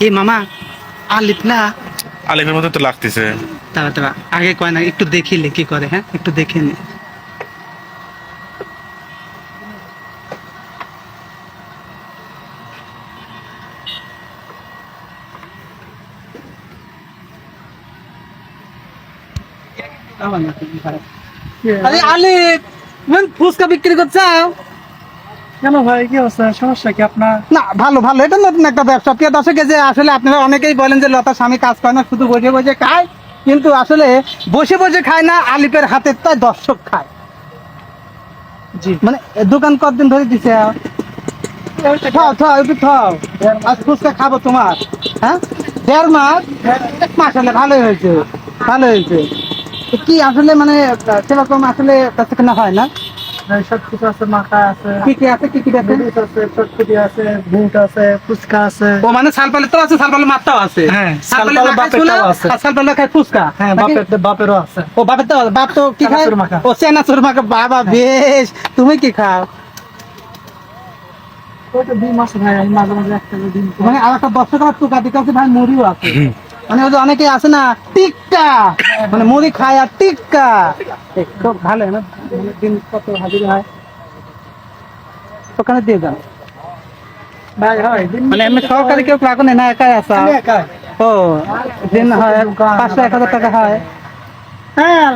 এ মামা আলিফ না? আলিফের মতো তো লাগতেছে। তারা তারা আগে কয় না একটু দেখিলে কি করে হ্যাঁ? একটু দেখে নে। আরে আলিফ ফুচকা বিক্রি করছ কেন ভাই কি অবস্থা? সমস্যা কি আপনার? না ভালো ভালো। এটা নতুন একটা ব্যবসা। প্রিয় দর্শকে যে আসলে আপনারা অনেকেই বলেন যে লতা স্বামী কাজ করে না শুধু বসে বসে খায়। কিন্তু আসলে বসে বসে খায় না আলিপের হাতের তাই দর্শক খায়। জি। মানে দোকান কতদিন ধরে দিছে? থাও থাও একটু থাও আজ ফুচকা খাব তোমার। হ্যাঁ? দেড় মাস? মাসালে ভালোই হয়েছে। ভালো হয়েছে। কি আসলে মানে সেরকম আসলে কাছে কেনা হয় না। সব আছে মাখা আছে কি কি আছে কি কি আছে আছে চটপটি আছে বুট আছে ফুচকা আছে। ও মানে সালপালে তো আছে সালপালে মাত্রাও আছে। হ্যাঁ, সালপালে সালপালে বাপেরটাও আছে। আর সালপালে খায় ফুচকা। হ্যাঁ বাপের বাপেরও আছে। ও বাপের তো বাপ তো কি খায়? ও চেনাচুর মাখা। বাবা বেশ। তুমি কি খাও? মানে আর একটা আমার টুকা দিকে আছে ভাই মুড়িও আছে। মানে অনেকে আছে না টিক্কা মানে মুড়ি খায় আর টিক্কা। খুব ভালো না? দিন কত হাজির হয়? ওখানে দিয়ে যান হয় মানে এমনি সরকারি কেউ না একাই একাই। ও দিন হয় পাঁচশো এক হাজার টাকা হয়। হ্যাঁ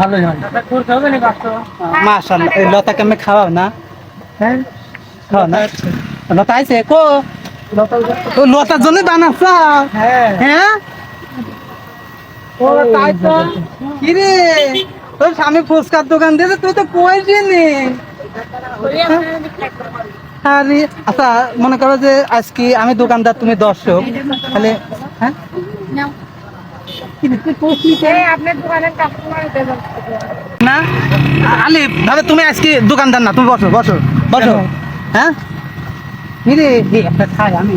ভালোই হয়। মাশাল্লাহ খাওয়াও না? হ্যাঁ? না? লতা কো? লতার জন্য বানাচ্ছ? হ্যাঁ? হ্যাঁ ও তাই তো কি তোর স্বামী ফুচকার দোকান দিয়েছে তুই তো পয়সা নি আরে আচ্ছা মনে করো যে আজকে আমি দোকানদার তুমি দর্শক তাহলে হ্যাঁ না আলিফ দাদা তুমি আজকে দোকানদার না তুমি বসো বসো বসো হ্যাঁ কি একটা খাই আমি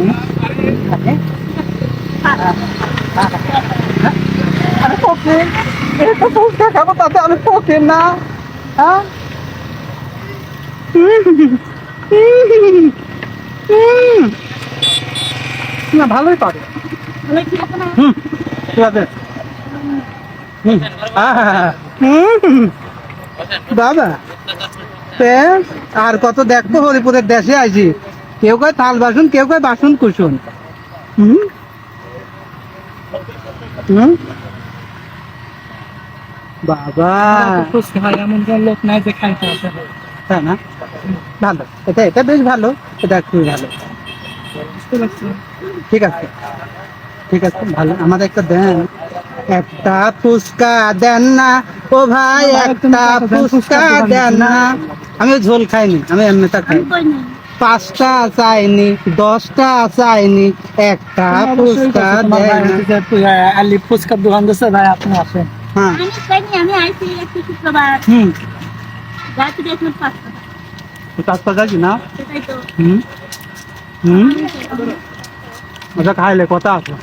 আরে পকে এটা তো ফুচকা খাব তাতে আমি পকে না। হ্যাঁ? না ভালোই আছে। আহা, হুম। বাবা আর কত দেখব হরিপুরের দেশে আইছি। কেউ কয় থাল বাসন কেউ কয় বাসন কুসুন। হুম? হুম? বাবা। ফুচকা ভাই এমন কোন লোক নাই যে খাইতে আছে তাই না? ভালো। এটা এটা বেশ ভালো। এটা খুবই ভালো। বুঝতে পারছি। ঠিক আছে। ঠিক আছে ভালো। আমাদের একটা দেন। একটা ফুচকা দেন না। ও ভাই একটা ফুচকা দেন না। আমি ঝোল খাইনি আমি এমনিটা খাই পাঁচটা চাইনি দশটা চাইনি। একটা ফুচকা দেন আলি ফুচকার দোকান দিচ্ছে ভাই আপনি আসেন। হ্যাঁ আমি পাইনি আমি আইছি একটু শুক্রবার হুম রাতে দেখলাম পাঁচটা পাঁচটা যাচ্ছি না সেটাই তো হুম হুম ওটা খাইলে কথা আছে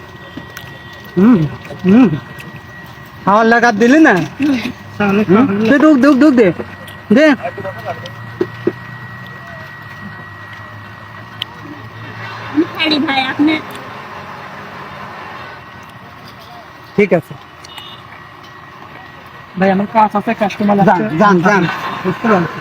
হুম হুম খাওয়ার লাগা দিলি না হুম? দে দুধ দুধ দুধ দে দে আমি খাইনি ভাই আপনি ঠিক আছে ভাই আমার কাজ আছে কাস্টমার যান যান যান। বুঝতে পারছি।